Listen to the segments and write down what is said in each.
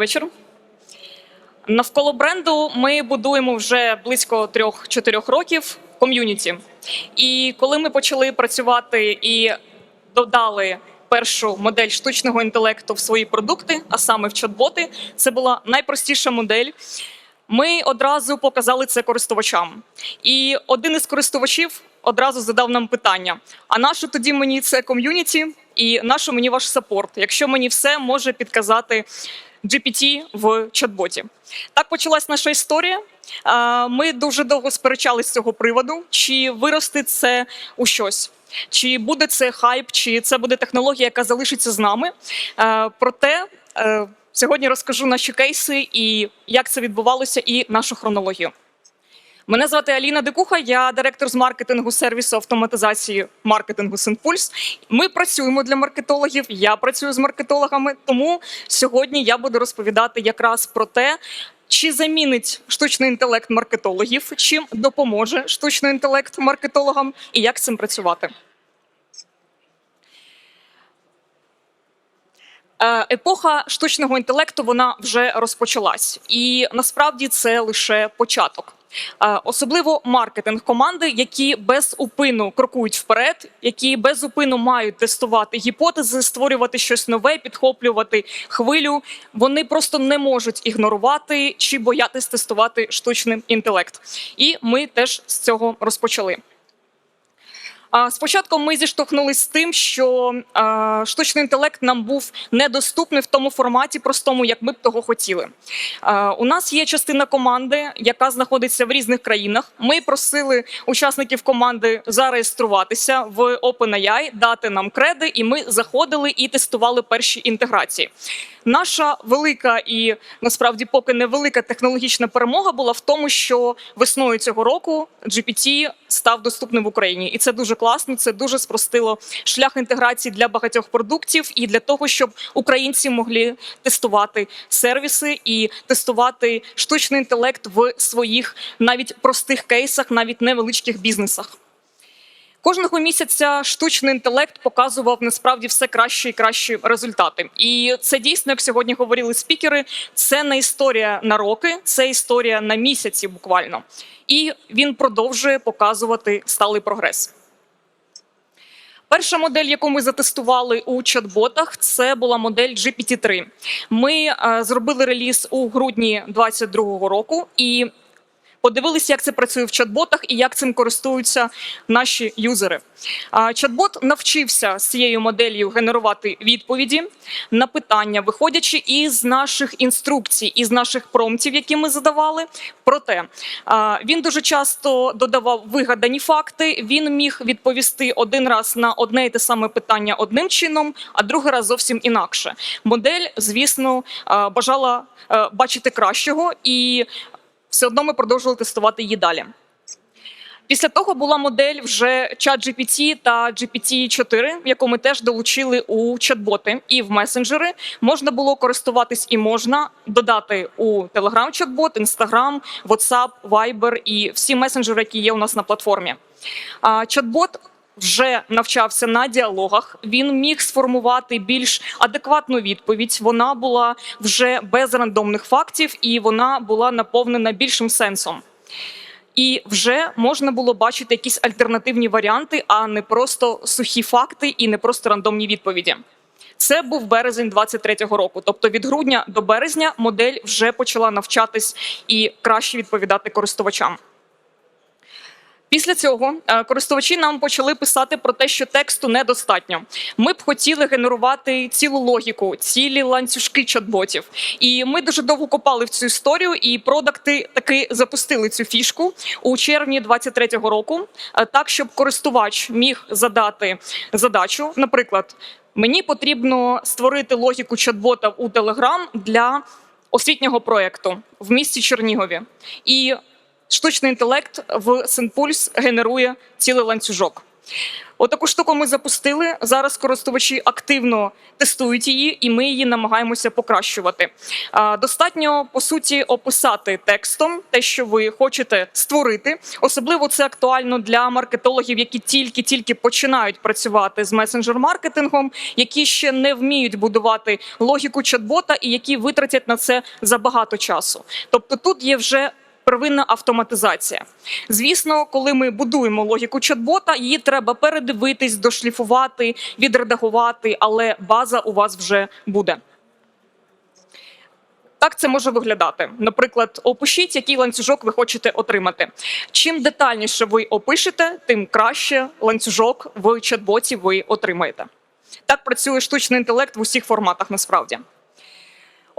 Добрий вечір. Навколо бренду ми будуємо вже близько 3-4 років ком'юніті. І коли ми почали працювати і додали першу модель штучного інтелекту в свої продукти, а саме в чат-боти, це була найпростіша модель. Ми одразу показали це користувачам. І один із користувачів одразу задав нам питання: а нащо тоді мені це ком'юніті, і нащо мені ваш саппорт, якщо мені все може підказати GPT в чат-боті? Так почалась наша історія. Ми дуже довго сперечались з цього приводу, чи виросте це у щось. Чи буде це хайп, чи це буде технологія, яка залишиться з нами? Проте е, сьогодні розкажу наші кейси і як це відбувалося, і нашу хронологію. Мене звати Аліна Дикуха, я директор з маркетингу сервісу автоматизації маркетингу Синпульс. Ми працюємо для маркетологів. Я працюю з маркетологами. Тому сьогодні я буду розповідати якраз про те, чи замінить штучний інтелект маркетологів, чим допоможе штучний інтелект маркетологам і як з цим працювати. Е, Епоха штучного інтелекту вона вже розпочалась, і насправді це лише початок. Особливо маркетинг команди, які без упину крокують вперед, які без упину мають тестувати гіпотези, створювати щось нове, підхоплювати хвилю. Вони просто не можуть ігнорувати чи боятись тестувати штучний інтелект. І ми теж з цього розпочали. Спочатку ми зіштовхнулися з тим, що штучний інтелект нам був недоступний в тому форматі, простому, як ми б того хотіли. У нас є частина команди, яка знаходиться в різних країнах. Ми просили учасників команди зареєструватися в OpenAI, дати нам креди, і ми заходили і тестували перші інтеграції. Наша велика і насправді поки невелика технологічна перемога була в тому, що весною цього року GPT став доступним в Україні, і це дуже класно. Це дуже спростило шлях інтеграції для багатьох продуктів і для того, щоб українці могли тестувати сервіси і тестувати штучний інтелект в своїх навіть простих кейсах, навіть невеличких бізнесах. Кожного місяця штучний інтелект показував насправді все кращі і кращі результати. І це дійсно, як сьогодні говорили спікери, це не історія на роки, це історія на місяці буквально. І він продовжує показувати сталий прогрес. Перша модель, яку ми затестували у чат-ботах, це була модель GPT-3. Ми е, зробили реліз у грудні 2022 року і подивилися, як це працює в чат-ботах і як цим користуються наші юзери. Чат-бот навчився з цією моделлю генерувати відповіді на питання, виходячи із наших інструкцій, із наших промптів, які ми задавали. Проте він дуже часто додавав вигадані факти. Він міг відповісти один раз на одне і те саме питання одним чином, а другий раз зовсім інакше. Модель, звісно, бажала бачити кращого і все одно ми продовжували тестувати її далі. Після того була модель вже ChatGPT та GPT-4, яку ми теж долучили у чат-боти і в месенджери. Можна було користуватись і можна додати у Telegram чат-бот, Instagram, WhatsApp, Viber і всі месенджери, які є у нас на платформі. Чат-бот вже навчався на діалогах. Він міг сформувати більш адекватну відповідь. Вона була вже без рандомних фактів, і вона була наповнена більшим сенсом. І вже можна було бачити якісь альтернативні варіанти, а не просто сухі факти і не просто рандомні відповіді. Це був березень 23-го року. Тобто від грудня до березня модель вже почала навчатись і краще відповідати користувачам. Після цього е, користувачі нам почали писати про те, що тексту недостатньо. Ми б хотіли генерувати цілу логіку, цілі ланцюжки чат-ботів. І ми дуже довго копали в цю історію, і продакти таки запустили цю фішку у червні 23-го року, е, так щоб користувач міг задати задачу. Наприклад, мені потрібно створити логіку чат-бота у Telegram для освітнього проекту в місті Чернігові. І штучний інтелект в Синпульс генерує цілий ланцюжок. Отаку штуку ми запустили. Зараз користувачі активно тестують її, і ми її намагаємося покращувати. Достатньо по суті описати текстом те, що ви хочете створити. Особливо це актуально для маркетологів, які тільки-тільки починають працювати з месенджер-маркетингом, які ще не вміють будувати логіку чат-бота і які витратять на це забагато часу. Тобто тут є вже первинна автоматизація. Звісно, коли ми будуємо логіку чат-бота, її треба передивитись, дошліфувати, відредагувати, але база у вас вже буде. Так це може виглядати. Наприклад, опишіть, який ланцюжок ви хочете отримати. Чим детальніше ви опишете, тим краще ланцюжок в чат-боті ви отримаєте. Так працює штучний інтелект в усіх форматах насправді.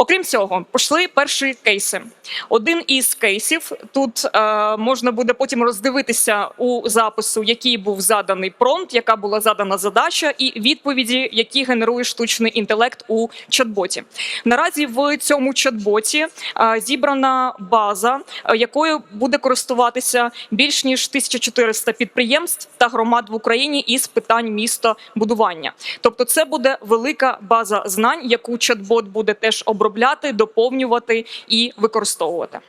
Окрім цього, пішли перші кейси. Один із кейсів тут е, можна буде потім роздивитися у запису, який був заданий промпт, яка була задана задача, і відповіді, які генерує штучний інтелект у чат-боті. Наразі в цьому чат-боті е, зібрана база, е, якою буде користуватися більш ніж 1400 підприємств та громад в Україні із питань містобудування. Тобто, це буде велика база знань, яку чат-бот буде теж обробляти, доповнювати і використовувати.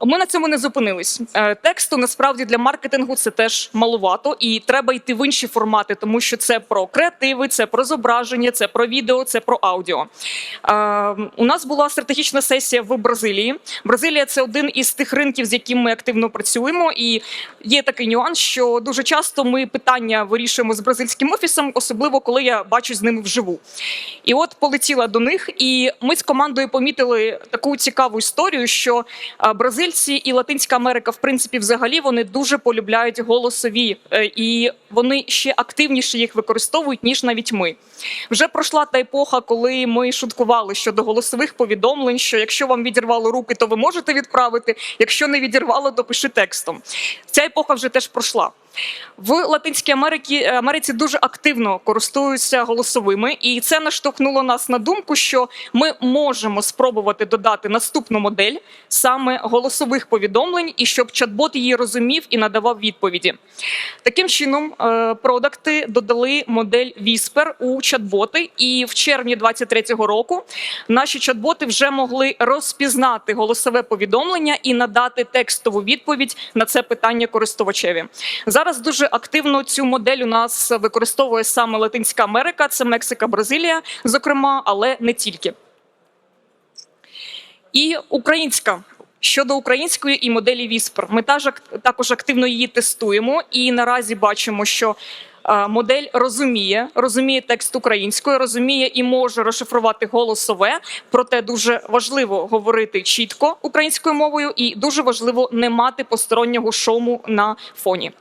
Ми на цьому не зупинились. Е, Тексту насправді для маркетингу це теж маловато, і треба йти в інші формати, тому що це про креативи, це про зображення, це про відео, це про аудіо. Е, У нас була стратегічна сесія в Бразилії. Бразилія це один із тих ринків, з яким ми активно працюємо. І є такий нюанс, що дуже часто ми питання вирішуємо з бразильським офісом, особливо коли я бачу з ними вживу. І от полетіла до них, і ми з командою помітили таку цікаву історію, що е, бразильці і Латинська Америка, в принципі, взагалі вони дуже полюбляють голосові, е, і вони ще активніше їх використовують ніж навіть ми. Вже пройшла та епоха, коли ми шуткували щодо голосових повідомлень, що якщо вам відірвало руки, то ви можете відправити. Якщо не відірвало, то пиши текстом. Ця епоха вже теж пройшла. В Латинській Америці Америці дуже активно користуються голосовими, і це наштовхнуло нас на думку, що ми можемо спробувати додати наступну модель саме голосових повідомлень, і щоб чат-бот її розумів і надавав відповіді. Таким чином, е, продакти додали модель Whisper у чат-боти, і в червні 2023 року наші чат-боти вже могли розпізнати голосове повідомлення і надати текстову відповідь на це питання користувачеві. Зараз дуже активно цю модель у нас використовує саме Латинська Америка, це Мексика, Бразилія, зокрема, але не тільки. І українська. Щодо української і моделі Whisper, ми також активно її тестуємо, і наразі бачимо, що е, модель розуміє, розуміє текст українською, розуміє і може розшифрувати голосове. Проте дуже важливо говорити чітко українською мовою, і дуже важливо не мати постороннього шуму на фоні.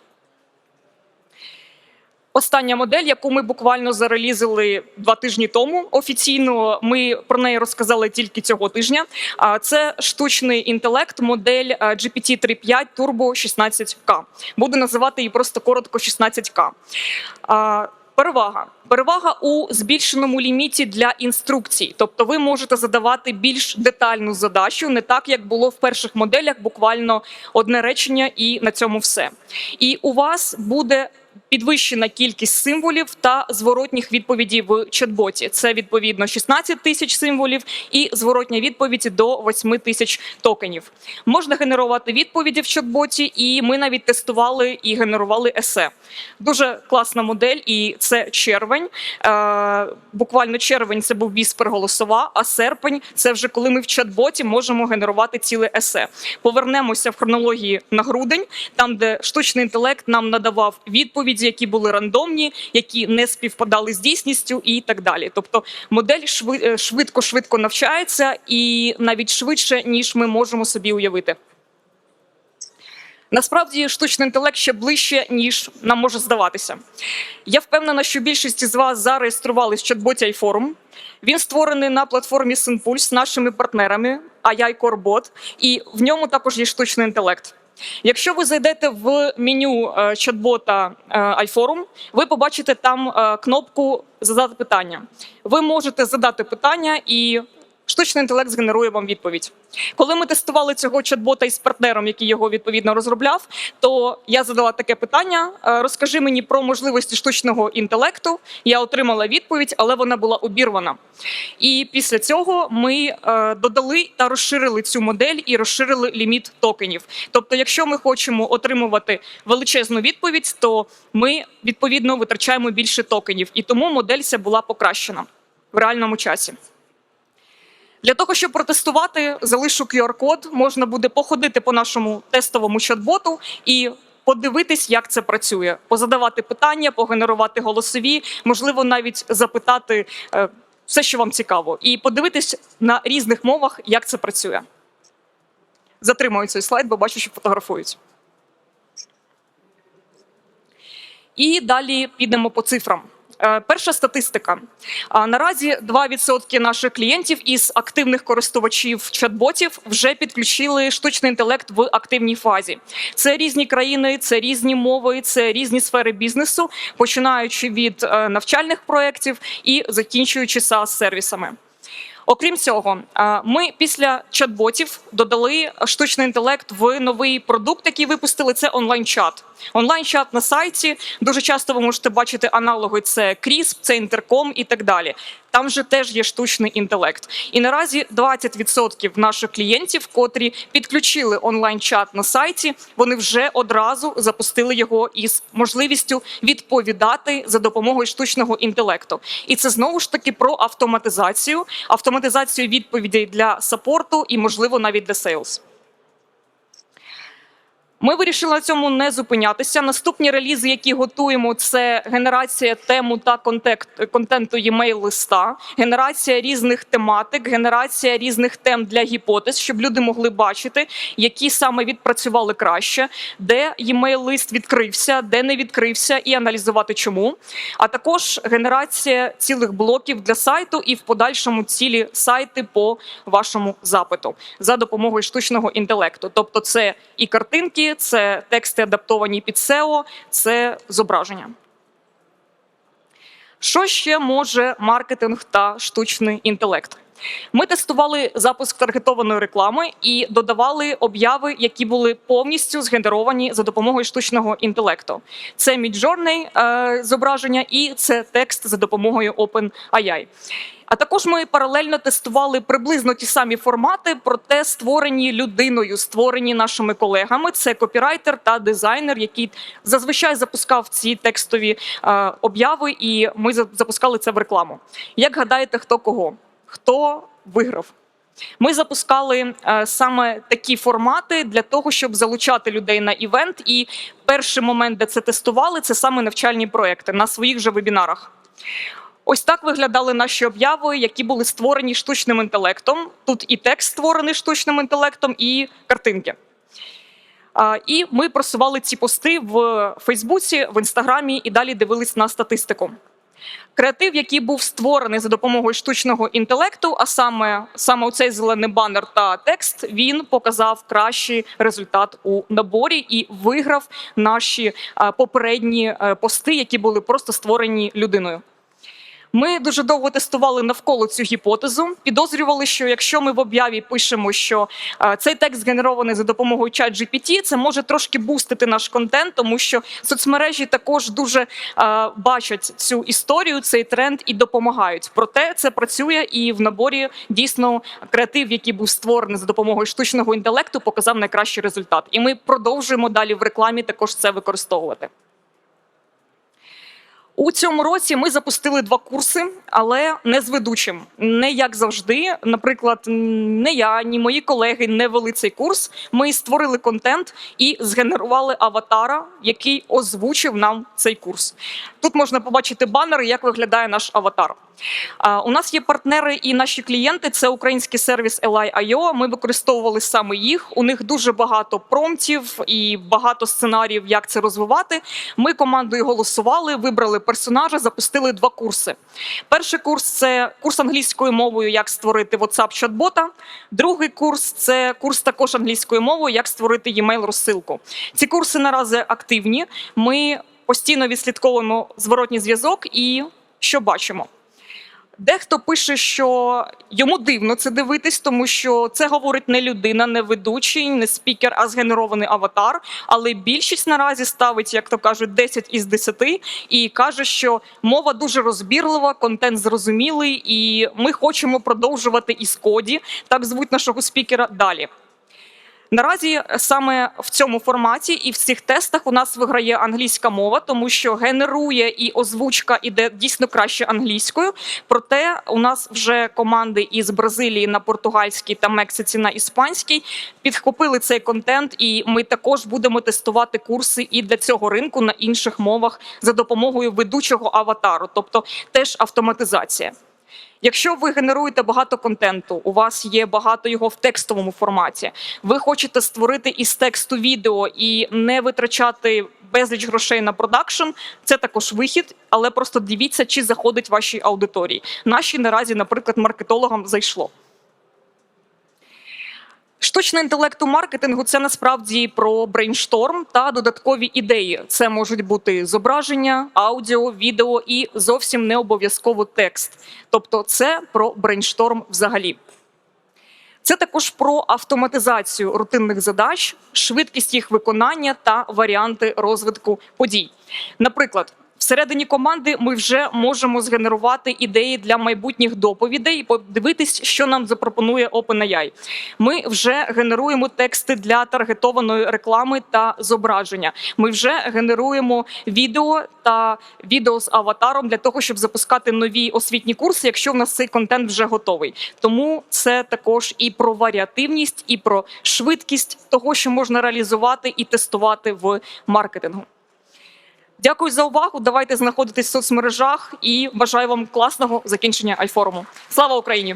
Остання модель, яку ми буквально зарелізили два тижні тому. Офіційно ми про неї розказали тільки цього тижня. А це штучний інтелект, модель GPT-3.5 Turbo 16K. Буду називати її просто коротко 16K. Перевага перевага у збільшеному ліміті для інструкцій, тобто ви можете задавати більш детальну задачу, не так як було в перших моделях, буквально одне речення, і на цьому все. І у вас буде підвищена кількість символів та зворотніх відповідей в чат-боті. Це відповідно 16 тисяч символів і зворотня відповідь до 8 тисяч токенів. Можна генерувати відповіді в чат-боті, і ми навіть тестували і генерували есе. Дуже класна модель, і це червень. Е, Буквально червень це був віспер голосова, а серпень це вже коли ми в чат-боті можемо генерувати ціле есе. Повернемося в хронології на грудень, там де штучний інтелект нам надавав відповідь відповіді, які були рандомні, які не співпадали з дійсністю, і так далі. Тобто модель швидко швидко навчається і навіть швидше ніж ми можемо собі уявити. Насправді штучний інтелект ще ближче, ніж нам може здаватися. Я впевнена, що більшість з вас зареєструвались в чат-боті iForum. Він створений на платформі Synpulse з нашими партнерами AI Core Bot, і в ньому також є штучний інтелект. Якщо ви зайдете в меню е, чат-бота е, iForum, ви побачите там е, кнопку Задати питання. Ви можете задати питання, і штучний інтелект згенерує вам відповідь. Коли ми тестували цього чат-бота із партнером, який його відповідно розробляв, то я задала таке питання: е, розкажи мені про можливості штучного інтелекту. Я отримала відповідь, але вона була обірвана. І після цього ми е, додали та розширили цю модель і розширили ліміт токенів. Тобто, якщо ми хочемо отримувати величезну відповідь, то ми відповідно витрачаємо більше токенів, і тому модель ця була покращена в реальному часі. Для того, щоб протестувати, залишу QR-код, можна буде походити по нашому тестовому чат-боту і подивитись, як це працює, позадавати питання, погенерувати голосові, можливо, навіть запитати е, все, що вам цікаво, і подивитись на різних мовах, як це працює. Затримую цей слайд, бо бачу, що фотографують. І далі підемо по цифрам. Е, Перша статистика. А, Наразі 2% наших клієнтів із активних користувачів чат-ботів вже підключили штучний інтелект в активній фазі. Це різні країни, це різні мови, це різні сфери бізнесу, починаючи від е, навчальних проєктів і закінчуючи SaaS сервісами. Окрім цього, е, ми після чат-ботів додали штучний інтелект в новий продукт, який випустили. Це онлайн-чат. Онлайн-чат на сайті. Дуже часто ви можете бачити аналоги: це CRISP, це інтерком і так далі. Там же теж є штучний інтелект. І наразі 20% наших клієнтів, котрі підключили онлайн-чат на сайті, вони вже одразу запустили його із можливістю відповідати за допомогою штучного інтелекту. І це знову ж таки про автоматизацію, автоматизацію відповідей для саппорту і, можливо, навіть для сейлс. Ми вирішили на цьому не зупинятися. Наступні релізи, які готуємо, це генерація тему та контенту e-mail листа, генерація різних тематик, генерація різних тем для гіпотез, щоб люди могли бачити, які саме відпрацювали краще, де e-mail лист відкрився, де не відкрився, і аналізувати чому. А також генерація цілих блоків для сайту і в подальшому цілі сайти по вашому запиту за допомогою штучного інтелекту. Тобто, це і картинки це тексти адаптовані під SEO, це зображення. Що ще може маркетинг та штучний інтелект? Ми тестували запуск таргетованої реклами і додавали обяви, які були повністю згенеровані за допомогою штучного інтелекту. Це Midjourney е, зображення і це текст за допомогою OpenAI. А також ми паралельно тестували приблизно ті самі формати, проте створені людиною, створені нашими колегами. Це копірайтер та дизайнер, який зазвичай запускав ці текстові е, обяви, і ми запускали це в рекламу. Як гадаєте, хто кого? Хто виграв? Ми запускали е, саме такі формати для того, щоб залучати людей на івент. І перший момент, де це тестували, це саме навчальні проекти на своїх же вебінарах. Ось так виглядали наші обяви, які були створені штучним інтелектом. Тут і текст створений штучним інтелектом, і картинки. І ми просували ці пости в Фейсбуці, в Інстаграмі і далі дивились на статистику. Креатив, який був створений за допомогою штучного інтелекту, а саме саме цей зелений банер та текст, він показав кращий результат у наборі і виграв наші попередні е, пости, які були просто створені людиною. Ми дуже довго тестували навколо цю гіпотезу. Підозрювали, що якщо ми в об'яві пишемо, що е, цей текст згенерований за допомогою ChatGPT, це може трошки бустити наш контент, тому що соцмережі також дуже е, бачать цю історію, цей тренд і допомагають. Проте це працює і в наборі дійсно креатив, який був створений за допомогою штучного інтелекту, показав найкращий результат. І ми продовжуємо далі в рекламі також це використовувати. У цьому році ми запустили два курси, але не з ведучим. Не як завжди. Наприклад, не я, ні мої колеги не вели цей курс. Ми створили контент і згенерували аватара, який озвучив нам цей курс. Тут можна побачити банери, як виглядає наш аватар. У нас є партнери і наші клієнти. Це український сервіс Eli.io. Ми використовували саме їх. У них дуже багато промптів і багато сценаріїв, як це розвивати. Ми командою голосували, вибрали персонажа, запустили два курси. Перший курс це курс англійською мовою, як створити WhatsApp чат-бота. Другий курс це курс також англійською мовою, як створити e-mail розсилку. Ці курси наразі активні. Ми постійно відслідковуємо зворотній зв'язок і що бачимо. Дехто пише, що йому дивно це дивитись, тому що це говорить не людина, не ведучий, не спікер, а згенерований аватар. Але більшість наразі ставить, як то кажуть, 10 із 10 і каже, що мова дуже розбірлива, контент зрозумілий, і ми хочемо продовжувати із коді, так звуть нашого спікера далі. Наразі саме в цьому форматі і в цих тестах у нас виграє англійська мова, тому що генерує і озвучка іде дійсно краще англійською. Проте у нас вже команди із Бразилії на португальській та Мексиці на іспанській підхопили цей контент, і ми також будемо тестувати курси і для цього ринку на інших мовах за допомогою ведучого аватару, тобто теж автоматизація. Якщо ви генеруєте багато контенту, у вас є багато його в текстовому форматі. Ви хочете створити із тексту відео і не витрачати безліч грошей на продакшн. Це також вихід, але просто дивіться, чи заходить вашій аудиторії. Наші наразі, наприклад, маркетологам зайшло. Штучний інтелект у маркетингу це насправді про брейншторм та додаткові ідеї. Це можуть бути зображення, аудіо, відео і зовсім не обов'язково текст. Тобто, це про брейншторм взагалі. Це також про автоматизацію рутинних задач, швидкість їх виконання та варіанти розвитку подій. Наприклад, всередині команди ми вже можемо згенерувати ідеї для майбутніх доповідей і подивитись, що нам запропонує OpenAI. Ми вже генеруємо тексти для таргетованої реклами та зображення. Ми вже генеруємо відео та відео з аватаром для того, щоб запускати нові освітні курси, якщо в нас цей контент вже готовий. Тому це також і про варіативність, і про швидкість того, що можна реалізувати і тестувати в маркетингу. Дякую за увагу. Давайте знаходитись в соцмережах і бажаю вам класного закінчення альфоруму. Слава Україні!